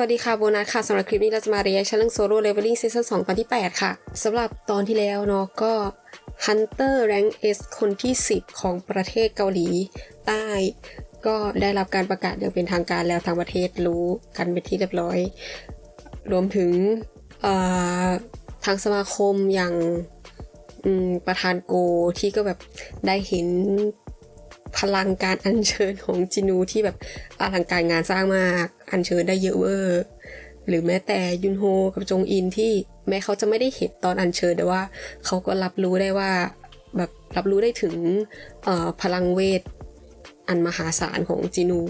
วัสดีค่ะโบนัสค่ะสำหรับคลิปนี้เราจะมาเรียนชั่นเรื่อง Solo Leveling Season 2ตอนที่ 8 ค่ะสำหรับตอนที่แล้วเนาะก็ Hunter Rank S คนที่ 10 ของประเทศเกาหลีใต้ ก็ได้รับการประกาศอย่างเป็นทางการแล้วทางประเทศรู้กันเป็นที่เรียบร้อย รวมถึงทางสมาคมอย่างประธานโกที่ก็แบบได้เห็น พลังการอัญเชิญของจินูที่แบบอลังการงานสร้างมาก อัญเชิญได้เยอะเวอร์หรือแม้แต่ยุนโฮกับจงอินที่แม้เขาจะไม่ได้เห็นตอนอัญเชิญแต่ว่า เขาก็รับรู้ได้ว่าแบบรับรู้ได้ถึงพลังเวทอันมหาศาลของจินู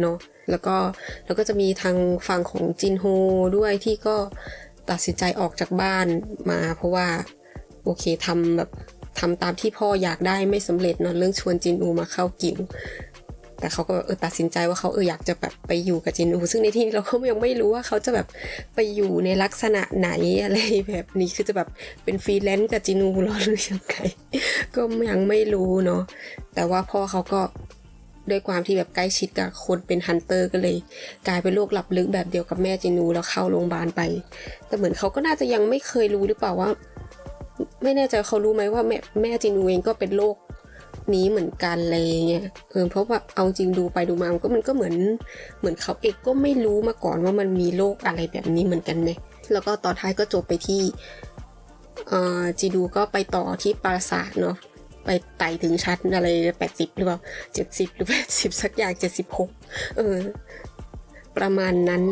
เนาะแล้วก็แล้วก็จะมีทางฝั่งของจินโฮด้วยที่ก็ตัดสินใจออกจากบ้านมา เพราะว่าโอเคทำแบบ ทำตามที่พ่ออยากได้ไม่สำเร็จเนาะเรื่องชวนจินอูมาเข้ากิวแต่เขาก็เออตัดสินใจว่าเขาเอออยากจะแบบไปอยู่กับจินอูซึ่งในที่นี้เราก็ยังไม่รู้ว่าเขาจะแบบไปอยู่ในลักษณะไหนอะไรแบบนี้คือจะแบบเป็นฟรีแลนซ์กับจินูหรอหรือยังไงก็ยังไม่รู้เนาะแต่ว่าพ่อเขาก็ด้วยความที่แบบใกล้ชิดกับคนเป็นฮันเตอร์ก็เลย กลายเป็นโรคหลับลึกแบบเดียวกับแม่จินูแล้วเข้าโรงพยาบาลไป แต่เหมือนเขาก็น่าจะยังไม่เคยรู้หรือเปล่าว่า ไม่แน่ใจเขารู้ไหมว่าแม่แม่จินูเองก็เป็นโรคนี้เหมือนกันอะไรเงี้ยเออเพราะว่าเอาจริงดูไปดูมามันก็มันก็เหมือนเหมือนเขาเองก็ไม่รู้มาก่อนว่ามันมีโรคอะไรแบบนี้เหมือนกันไหมแล้วก็ตอนท้ายก็จบไปที่เออจีดูก็ไปต่อที่ปราสาทเนาะไปไต่ถึงชั้นอะไรแปดสิบหรือเปล่าเจ็ดสิบหรือแปดสิบสักอย่างเจ็ดสิบหกเออ ประมาณนั้น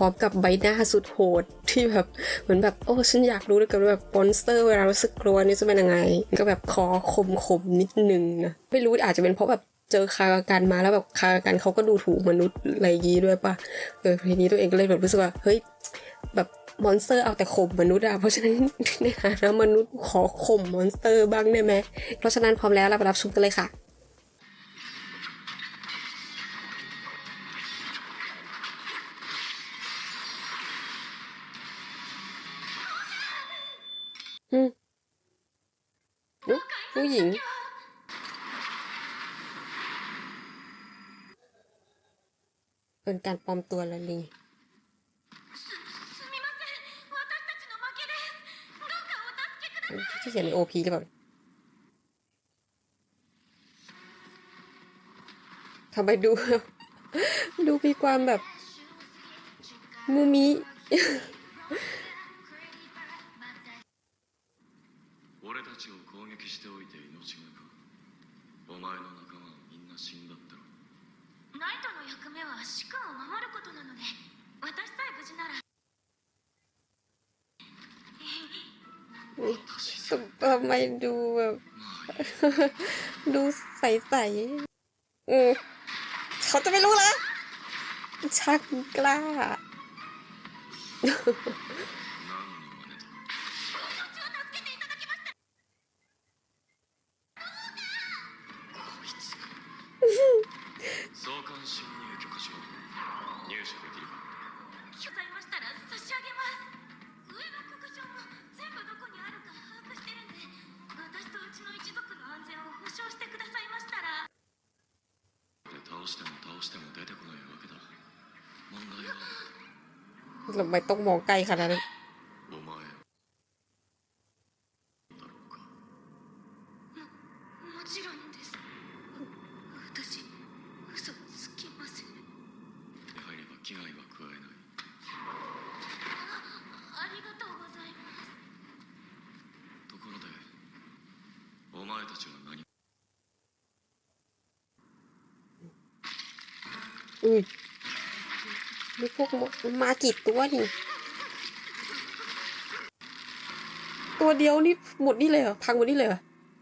ร้อมกับใบหน้าสุดโหดที่แบบเหมือนแบบโอ้ฉันอยากรู้เหลยกันว่าแบบมอนสเตอร์เวลารู้สึกกลัวนี่จะเป็นยังไง ก็แบบคอคมคมนิดนึงนะไม่รู้อาจจะเป็นเพราะแบบเจอคากันมาแล้วแบบคากันเขาก็ดูถูกมนุษย์อะไรยี้ด้วยปะเออทีนี้ตัวเองก็เลยแบบรู้สึกว่าเฮ้ยแบบมอนสเตอร์เอาแต่ข่มมนุษย์อะเพราะฉะนั้นในฐานะมนุษย์ขอข่มมอนสเตอร์บ้างได้ไหมเพราะฉะนั้นพร้อมแล้วเราไปรับชมกันเลยค่ะ ฮึมผู้หญิง เป็นการปลอมตัวละลิงที่เขียนในโอพีหรือเปล่าทำไมดู ดูมีความแบบ มูมิ ทำไมดูแบบ ดูใสๆเออเขาจะไม่รู้ละชักกล้า ไมต้องมองไกลขนาดนั้นอุ้ย นี่พวกมมากี่ตัวนี่ ตัวเดียวนี่หมดนี่เลยเหรอ พังหมดนี่เลยเหรอ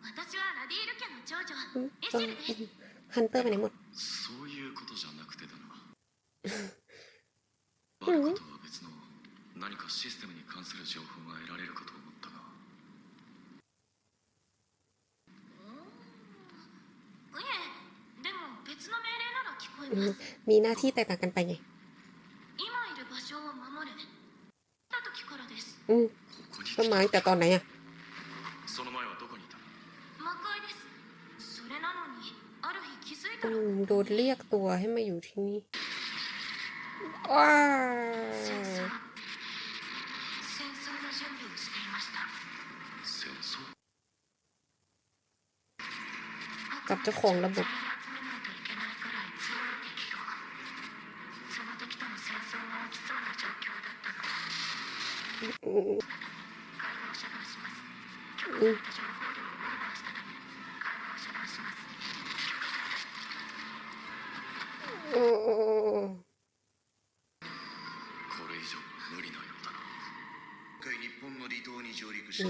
私はラディール家の長女 อืม エ เอ シェ อ ルです ฮันเตอร์ไปไหนหมด そういうことじゃなくてだなバルカとは別の何かシステムに関する情報が得られるかと思ったがいえでも別の命令なら聞こえ อื ま ม す มีหน้าที่แตกต่างกันไปไง อืต้นไม้แต่ตอนไหนอะโดนเรียกตัวให้มาอยู่ที่นี่ว้ากับเจ้าของระบบ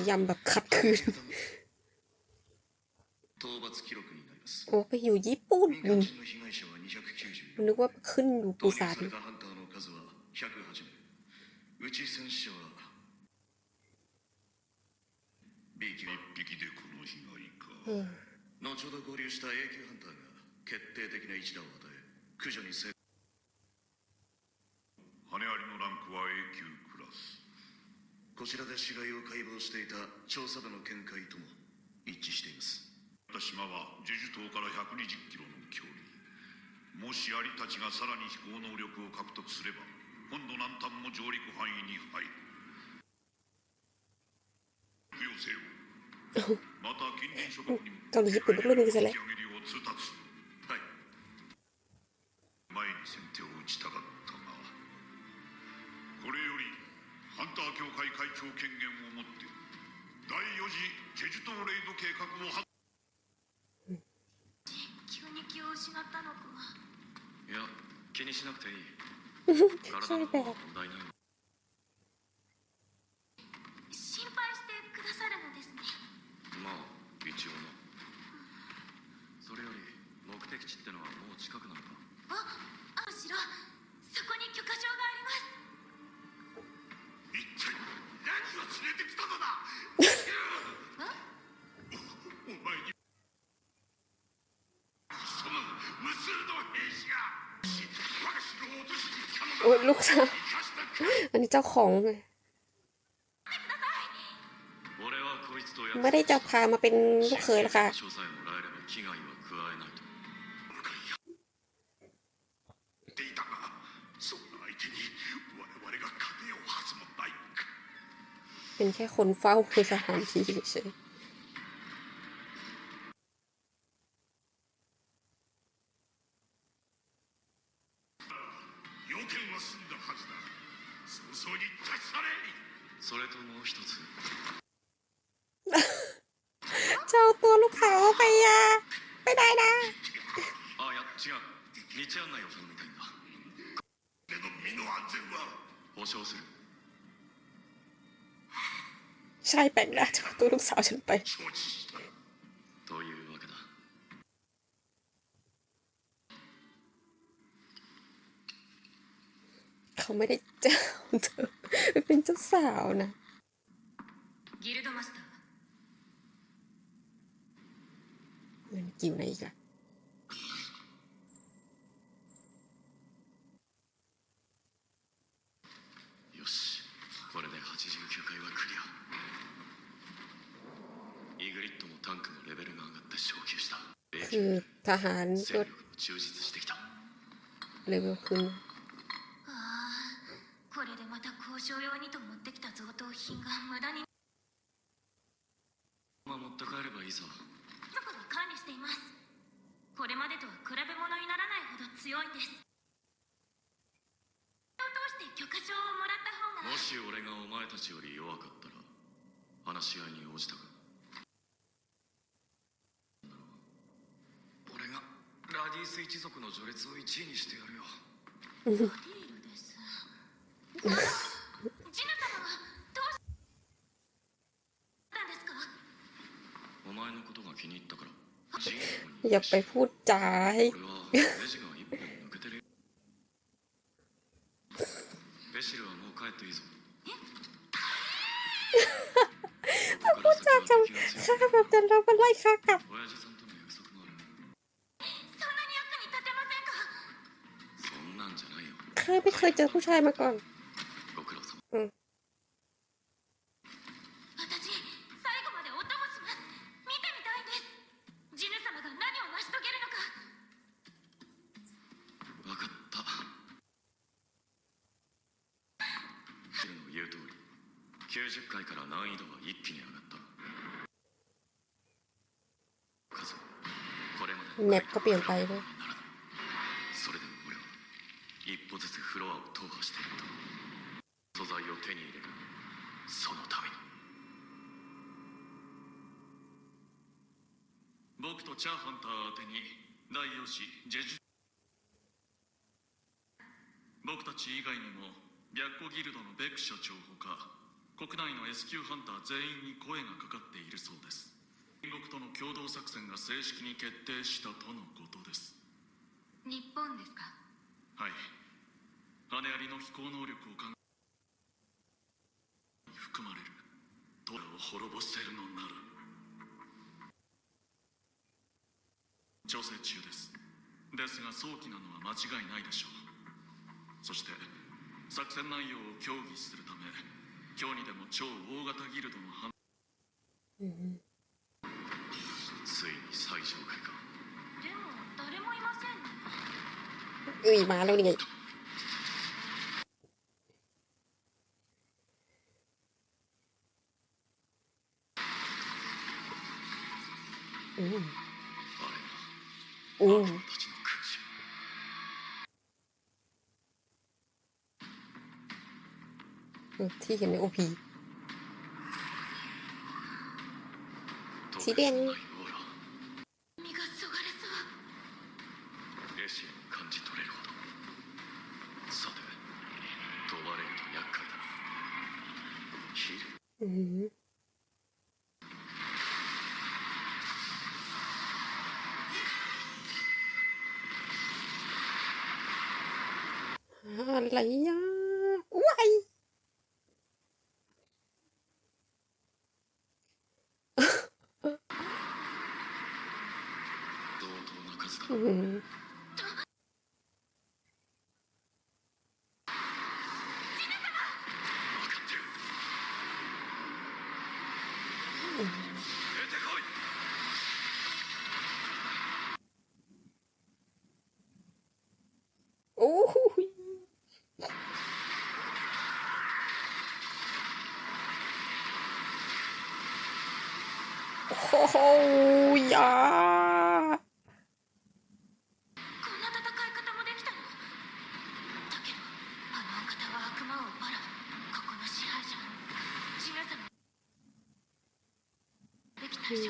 ยำแบบขัดคืน 討伐記録になります โอ้ไปอยู่ญี่ปุ่น 民間人の被害者は294 นึกว่าขึ้นอยู่ปู 投入 ซาน されたハンターの数は108名うち戦死者は B 級一匹でこの被害か、後ほど合流した A 級ハンターが決定的な一打を与え。駆除に成羽ありのランクは A 級クラス。こちらで死骸を解剖していた調査部の見解とも一致しています。島はジェジュ島から120キロの距離。もしアリたちがさらに飛行能力を獲得すれば今度南端も上陸範囲に入る。不要せよ今度1分6分ですね。前に先手を打ちたかったがこれよりハンター協会会長権限を持って第4次チェジレイド計画をいや気にしなくていい。 ของไม่ได้จะพามาเป็นลูกเขยหรอกค่ะเป็นแค่คนเฝ้าคือสถานที่เฉย ตัวลูกสาวฉันไปเขาไม่ได้เจ้าเธอเป็นเจ้าสาวนะมันกิวไหนอีกอะ ทหารยศเลเวลขึ้น อย่าไปพูดจาให้ เจอผู้ชายมาก่อนอืม90ปก็เปลี่ยนไปด้วย 踏破していった素材を手に入れるそのために僕とチャーハンター宛てに第4次ジェジュ。僕たち以外にも白虎ギルドのベク社長ほか国内の S 級ハンター全員に声がかかっているそうです。隣国との共同作戦が正式に決定したとのことです。日本ですか？はい羽アリの飛行能力を考え含まれるトラを滅ぼせるのなら調整中です。ですが早期なのは間違いないでしょうそして作戦内容を協議するため今日にでも超大型ギルドの反、ついに最上階かでも誰もいませんういまあおที่เห็นในโอพีสีแดงอืม Aïe Ouai mm. โย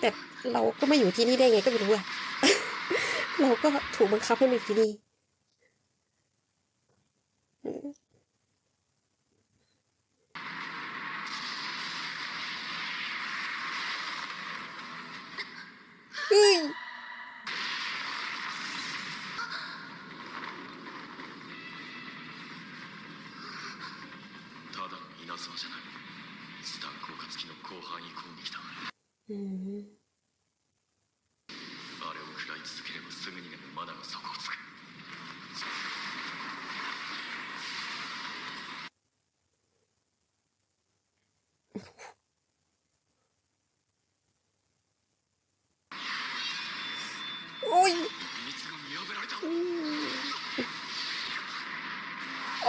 แต่เราก็ไม่อยู่ที่นี่ได้ไงก็ไม่รู้อะเราก็ถูกบังคับให้มาอยู่ที่นี่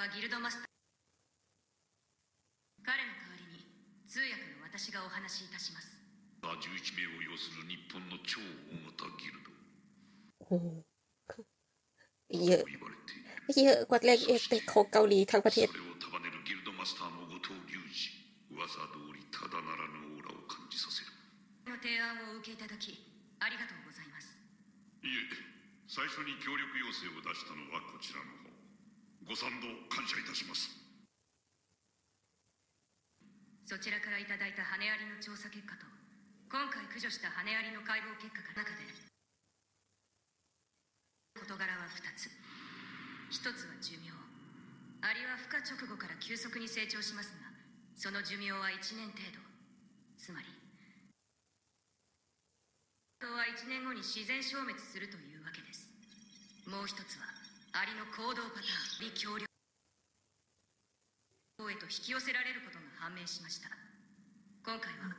はギルドマスター彼の代わりに通訳の私がお話しいたします11名を要する日本の超大型ギルド โอ้โหเยอะ と言われている เยอะกว่าเลขเอฟเฟกของเกาหลีทั้งประเทศ それを束ねるギルドマスターも後藤隆二噂通りただならぬオーラを感じさせるの提案をお受けいただきありがとうございますいえ 最初に協力要請を出したのはこちらの方 ご賛同感謝いたします。そちらからいただいた羽アリの調査結果と今回駆除した羽アリの解剖結果が中で事柄は2つ。1つは寿命。アリは孵化直後から急速に成長しますがその寿命は1年程度。つまり人は1年後に自然消滅するというわけです。もう一つはアリの行動パターン微協力方へと引き寄せられることが判明しました今回は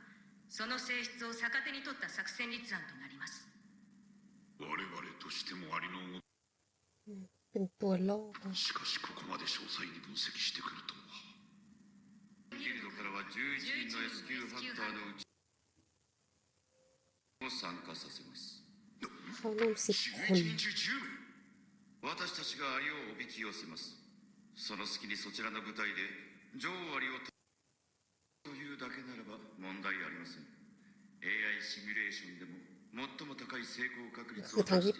その性質を逆手に取った作戦立案となります我々としてもアリの動 เป็นตัวล่อ きしかしここまで詳細に分析してくるとはギルドからは11人の S 級ハンターのうちを参加させます เข้าร่วมสิบคน 11人中10名 私たちがアリをおびき寄せます。その隙にそちらの舞台で女王アリをというだけならば問題ありません。AI シミュレーションでも最も高い成功確率を出して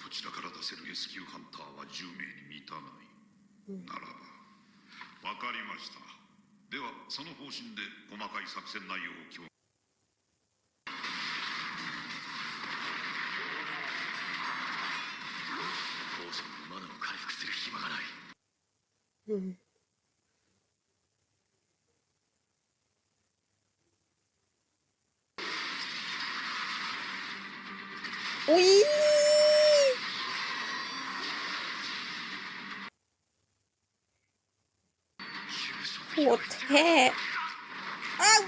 こちらから出せるエスキューハンターは10名に満たない、うん、ならばわかりました。ではその方針で細かい作戦内容を共まだを回復する暇がない。うんおいー。おてー。あう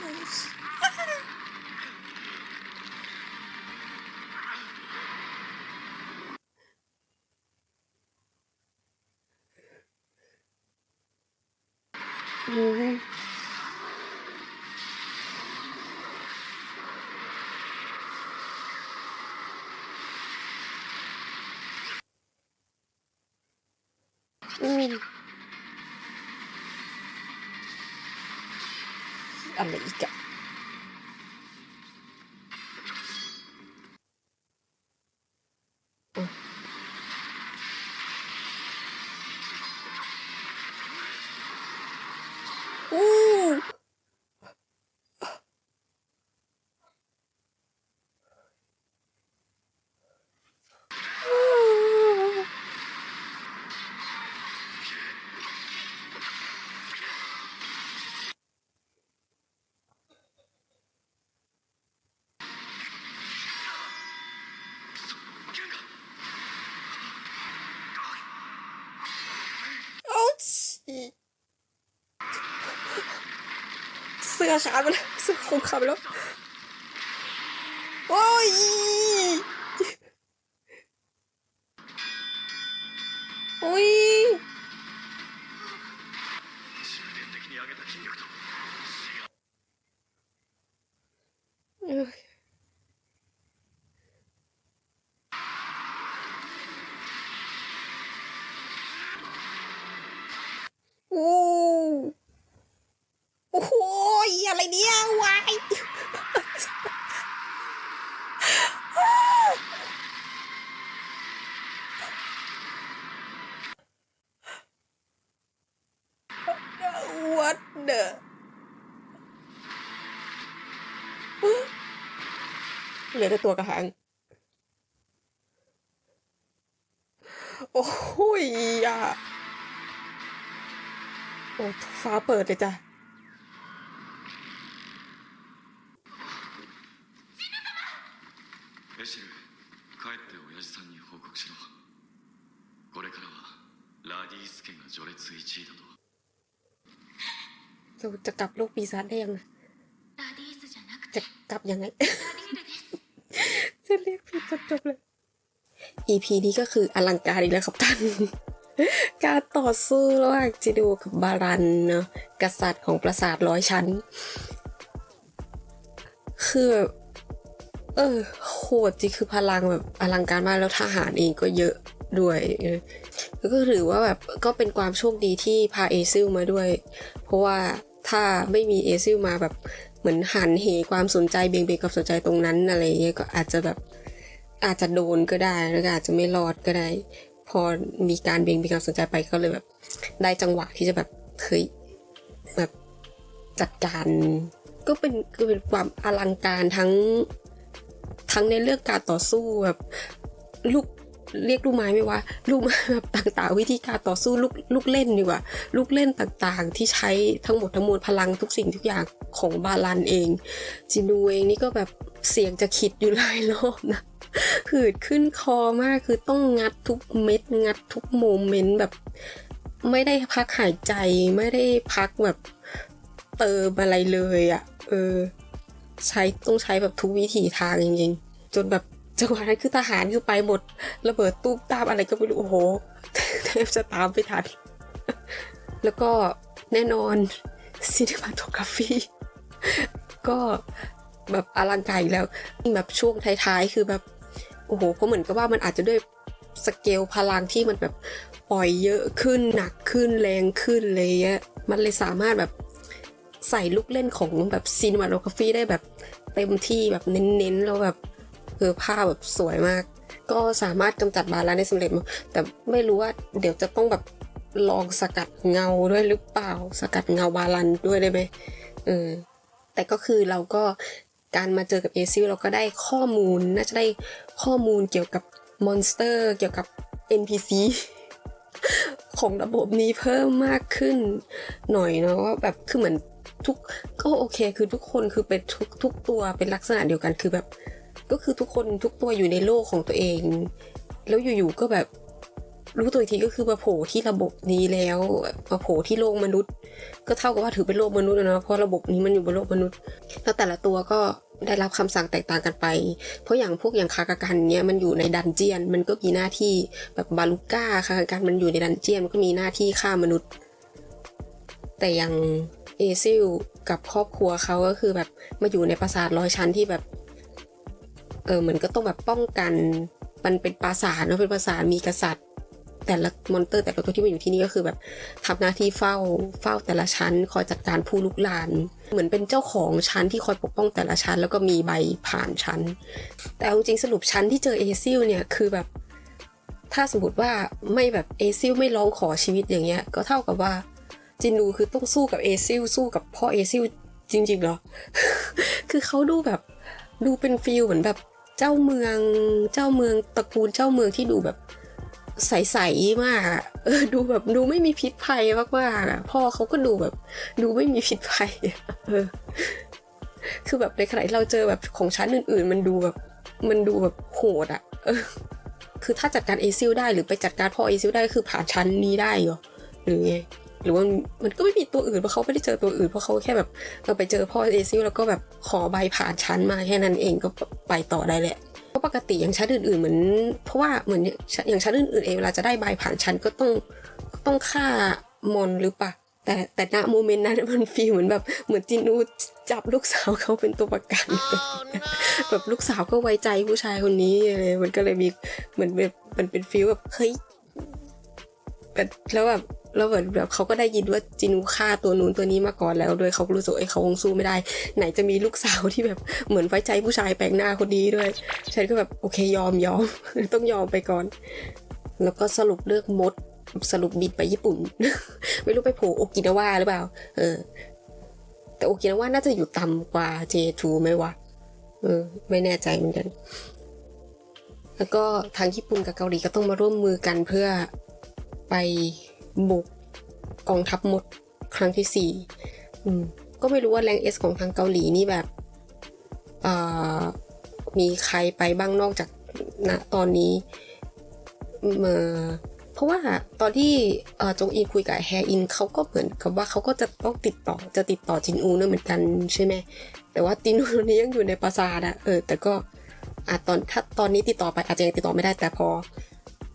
เสื้อขาดไปแล้วเเหลือแต่ตัวกระหัง โอ้ยอ่ะ โอ้ฟ้าเปิดเลยจ้ะ エシル帰って親父さんに報告しろこれからはラディース家が序列1位だと เราจะกลับโลกปีศาจได้ยังไง ラディースじゃなく จะ て กลับยังไง ラディールです จะเรียกผิดจนจบเลย EP นี้ก็คืออลังการอีกแล้วครับท่าน การต่อสู้ระหว่างจิดูกับบารันเนาะกษัตริย์ของปราสาทร้อยชั้น คือแบบเออโหดจริงคือพลังแบบอลังการมากแล้วทหารเองก็เยอะด้วยก็ถือว่าแบบก็เป็นความโชคดีที่พาเอซิลมาด้วย เพราะว่าถ้าไม่มีเอซิลมาแบบ เหมือนหันเหความสนใจเบี่ยงเบนความสนใจตรงนั้นอะไรเงี้ยก็อาจจะแบบอาจจะโดนก็ได้แล้วก็อาจจะไม่รอดก็ได้ พอมีการเบี่ยงเบนความสนใจไปก็เลยแบบ ได้จังหวะที่จะแบบเฮ้ยแบบจัดการ ก็เป็นคือเป็นความอลังการทั้งทั้งในเรื่องการต่อสู้แบบลูก เรียกลูกไม้ไหมว่าลูกไม้แบบต่างๆ วิธีการต่อสู้ลูกลูกเล่นดีกว่า ลูกเล่นต่างๆ ที่ใช้ทั้งหมดทั้งมวลพลังทุกสิ่งทุกอย่างของบาลันเอง จินูเองนี่ก็แบบเสียงจะคิดอยู่หลายรอบนะหืดขึ้นคอมากคือต้องงัดทุกเม็ด งัดทุกโมเมนต์แบบ ไม่ได้พักหายใจไม่ได้พักแบบเติมอะไรเลยอะ่ะ เออ ใช้ต้องใช้แบบทุกวิถีทางจริงๆ จนแบบ จังหวะนั้นคือทหารคือไปหมดระเบิดตู้มตามอะไรก็ไม่รู้โอ้โหแทบจะตามไปทัน แล้วก็แน่นอนซีนิมาโตกราฟีก็แบบอลังการอีกแล้วแบบช่วงท้ายๆ คือแบบโอ้โหเพราะเหมือนกับว่ามันอาจจะด้วยสเกลพลังที่มันแบบปล่อยเยอะขึ้นหนักขึ้นแรงขึ้นเลยอะมันเลยสามารถแบบใส่ลูกเล่นของแบบซีนิมาโตกราฟีได้แบบเต็มที่แบบเน้นๆแล้วแบบ เออภาแบบสวยมาก ก็สามารถกำจัดบาลานได้สำเร็จมาแต่ไม่รู้ว่าเดี๋ยวจะต้องแบบลองสกัดเงาด้วยหรือเปล่า สกัดเงาบาลันด้วยได้ไหมเออแต่ก็คือเราก็การมาเจอกับเอซิลเราก็ได้ข้อมูลน่าจะได้ข้อมูลเกี่ยวกับมอนสเตอร์ เกี่ยวกับ NPC ของระบบนี้เพิ่มมากขึ้นหน่อยเนาะว่าแบบคือเหมือนทุกก็โอเค คือทุกคนคือเป็นทุกทุกตัวเป็นลักษณะเดียวกันคือแบบ ก็คือทุกคนทุกตัวอยู่ในโลกของตัวเอง แล้วอยู่ๆก็แบบรู้ตัวอีกทีก็คือมาโผล่ที่ระบบนี้แล้วมาโผล่ที่โลกมนุษย์ ก็เท่ากับว่าถือเป็นโลกมนุษย์นะเพราะระบบนี้มันอยู่บนโลกมนุษย์ แล้วแต่ละตัวก็ได้รับคำสั่งแตกต่างกันไป เพราะอย่างพวกอย่างคากากันเนี้ยมันอยู่ในดันเจียน มันก็มีหน้าที่แบบบาลูก้าคากากันมันอยู่ในดันเจียนมันก็มีหน้าที่ฆ่ามนุษย์ แต่อย่างเอซิลกับครอบครัวเขาก็คือแบบมาอยู่ในปราสาทร้อยชั้นที่แบบ เออเหมือนก็ต้องแบบป้องกันมันเป็นปราสาทเนอะเป็นปราสาทมีกษัตริย์ แต่ละมอนเตอร์แต่ละตัวที่มาอยู่ที่นี่ก็คือแบบทำหน้าที่เฝ้าเฝ้าแต่ละชั้น คอยจัดการผู้ลุกลาน เหมือนเป็นเจ้าของชั้นที่คอยปกป้องแต่ละชั้น แล้วก็มีใบผ่านชั้น แต่เอาจริงสรุปชั้นที่เจอเอซิลเนี่ยคือแบบ ถ้าสมมติว่าไม่แบบเอซิลไม่ร้องขอชีวิตอย่างเงี้ย ก็เท่ากับว่าจินนูคือต้องสู้กับเอซิลสู้กับพ่อเอซิลจริงๆเหรอ คือเขาดูแบบดูเป็นฟิลเหมือนแบบ เจ้าเมืองเจ้าเมืองตระกูลเจ้าเมืองที่ดูแบบใสๆมากเออดูแบบดูไม่มีพิษภัยมากๆอะพ่อเขาก็ดูแบบ ดูไม่มีพิษภัยเออคือแบบในขณะที่เราเจอแบบของชั้นอื่น ๆ มันดูแบบมันดูแบบโหดอะเออคือถ้าจัดการเอซิลได้หรือไปจัดการพ่อเอซิลได้คือผ่านชั้นนี้ได้เหรอหรือไง หรือว่ามันก็ไม่มีตัวอื่นเพราะเขาไม่ได้เจอตัวอื่นเพราะเขาแค่แบบเราไปเจอพ่อเอซิลแล้วก็แบบขอใบผ่านชั้นมาแค่นั้นเองก็ไปต่อได้แหละเพราะปกติอย่างชั้นอื่นๆเหมือน เพราะว่าเหมือนอย่างชั้นอื่นๆเองเวลาจะได้ใบผ่านชั้นก็ต้องต้องฆ่ามอนหรือปะแต่แต่ณโมเมนต์นั้นมันฟีลเหมือนแบบเหมือนจินูจับลูกสาวเขาเป็นตัวประกัน แบบลูกสาวก็ไว้ใจผู้ชายคนนี้เลยมันก็เลยมีเหมือนแบบมันเป็นฟีลแบบเฮ้ย แบบแล้วแบบแล้วเหมือนแบบเขาก็ได้ยินว่าจินูฆ่าตัวนู้นตัวนี้มาก่อนแล้วโดยเขารู้สึกไอ้เขาคงสู้ไม่ได้ ไหนจะมีลูกสาวที่แบบเหมือนไว้ใจผู้ชายแปลกหน้าคนนี้ด้วย ฉันก็แบบโอเคยอมยอมต้องยอมไปก่อน แล้วก็สรุปเลือกมดสรุปบินไปญี่ปุ่น ไม่รู้ไปโผล่โอกินาวาหรือเปล่า เออ แต่โอกินาวาน่าจะอยู่ต่ำกว่า J2 ไหมวะเออ ไม่แน่ใจเหมือนกัน แล้วก็ทางญี่ปุ่นกับเกาหลีก็ต้องมาร่วมมือกันเพื่อ ไปบุกกองทัพมดครั้งที่สี่ก็ไม่รู้ว่าแรงเอสของทางเกาหลีนี่แบบมีใครไปบ้างนอกจากณตอนนี้เพราะว่าตอนที่จงอินคุยกับแฮอินเขาก็เหมือนกับว่าเขาก็จะต้องติดต่อจะติดต่อจินอูนั่นเหมือนกันใช่ไหมแต่ว่าจินอูตอนนี้ยังอยู่ในปราสาทอะเออ แต่ก็อาตอนถ้าตอนนี้ติดต่อไปอาจจะยังติดต่อไม่ได้แต่พอ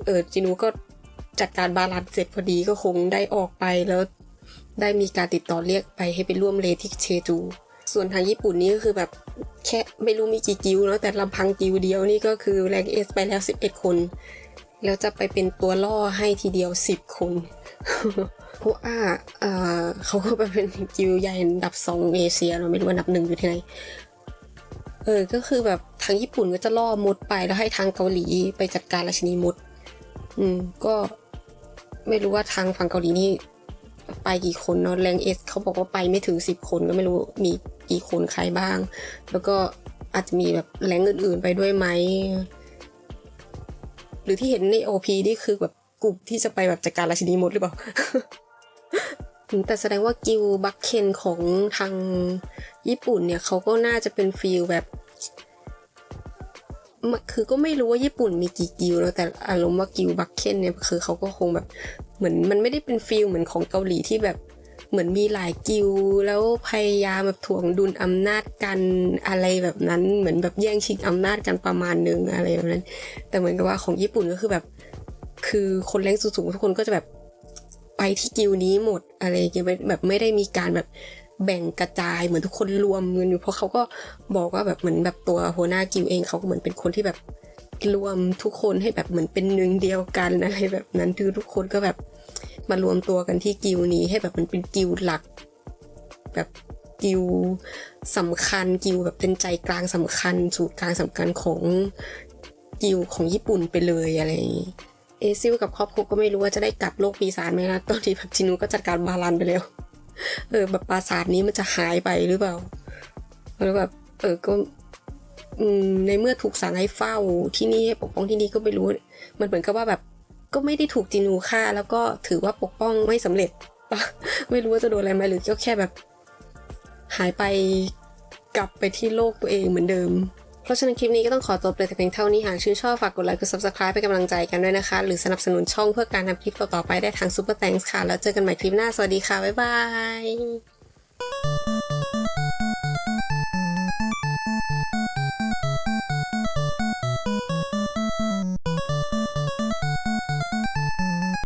เออจินูก็ จัดการบาลานซ์เสร็จพอดีก็คงได้ออกไปแล้วได้มีการติดต่อเรียกไปให้ไปร่วมเลที่เชจู ส่วนทางญี่ปุ่นนี่ก็คือแบบแค่ไม่รู้มีกี่กิวเนาะแต่ลำพังกิวเดียวนี่ก็คือแรงเอสไปแล้ว 11 คน แล้วจะไปเป็นตัวล่อให้ทีเดียว 10 คนเพราะว่าเขาก็ไปเป็นกิวใหญ่อันดับสองเอเชียเราไม่รู้ว่าอันดับหนึ่งอยู่ที่ไหนเออ ก็คือแบบทางญี่ปุ่นก็จะล่อมดไปแล้วให้ทางเกาหลีไปจัดการราชินีมด อืม ก็ ไม่รู้ว่าทางฝั่งเกาหลีนี่ไปกี่คนเนาะแรงเอสเขาบอกว่าไปไม่ถึงสิบคนก็ไม่รู้มีกี่คนใครบ้าง แล้วก็อาจจะมีแบบแรงอื่น ๆ ไปด้วยไหม หรือที่เห็นในโอพีนี่คือแบบกลุ่มที่จะไปแบบจัดการราชินีมดหรือเปล่า แต่แสดงว่ากิลบัคเคนของทางญี่ปุ่นเนี่ยเขาก็น่าจะเป็นฟีลแบบ คือก็ไม่รู้ว่าญี่ปุ่นมีกี่กิลแล้วแต่อารมณ์ว่ากิลบัคเคนเนี่ยคือเขาก็คงแบบเหมือนมันไม่ได้เป็นฟีลเหมือนของเกาหลีที่แบบเหมือนมีหลายกิลแล้วพยายามแบบถ่วงดุลอำนาจกันอะไรแบบนั้น เหมือนแบบแย่งชิงอำนาจกันประมาณนึงอะไรแบบนั้น แต่เหมือนกับว่าของญี่ปุ่นก็คือแบบ คือคนแรงสูงๆทุกคนก็จะแบบไปที่กิลนี้หมดอะไรเงี้ยแบบไม่ได้มีการแบบ แบ่งกระจายเหมือนทุกคนรวมกันอยู่เพราะเขาก็บอกว่าแบบเหมือนแบบตัวหัวหน้ากิลเองเขาก็เหมือนเป็นคนที่แบบรวมทุกคนให้แบบเหมือนเป็นหนึ่งเดียวกันอะไรแบบนั้นคือทุกคนก็แบบมารวมตัวกันที่กิลนี้ให้แบบมันเป็นกิลหลัก แบบกิลสำคัญกิลแบบเป็นใจกลางสำคัญสูตรกลางสำคัญของกิลของญี่ปุ่นไปเลยอะไรอย่างงี้เอซิลกับครอบครัวก็ไม่รู้ว่าจะได้กลับโลกปีศาจไหมนะตอนที่แบบจินูก็จัดการบาลันไปแล้ว เออ แบบปราสาทนี้มันจะหายไปหรือเปล่าแล้วแบบ เออก็อืมในเมื่อถูกสั่งให้เฝ้าที่นี่ให้ปกป้องที่นี่ก็ไม่รู้ มันเหมือนกับว่าแบบก็ไม่ได้ถูกจินูฆ่า แล้วก็ถือว่าปกป้องไม่สำเร็จปะไม่รู้ว่าจะโดนอะไรไหมหรือก็แค่แบบ หายไปกลับไปที่โลกตัวเองเหมือนเดิม เพราะฉะนั้นคลิปนี้ก็ต้องขอตัวไปแต่เพียงเท่านี้หากชื่นชอบฝากกดไลค์กด subscribe เป็นกำลังใจกันด้วยนะคะ หรือสนับสนุนช่องเพื่อการทำคลิปต่อๆไปได้ทาง Super Thanks ค่ะ แล้วเจอกันใหม่คลิปหน้าสวัสดีค่ะบ๊ายบาย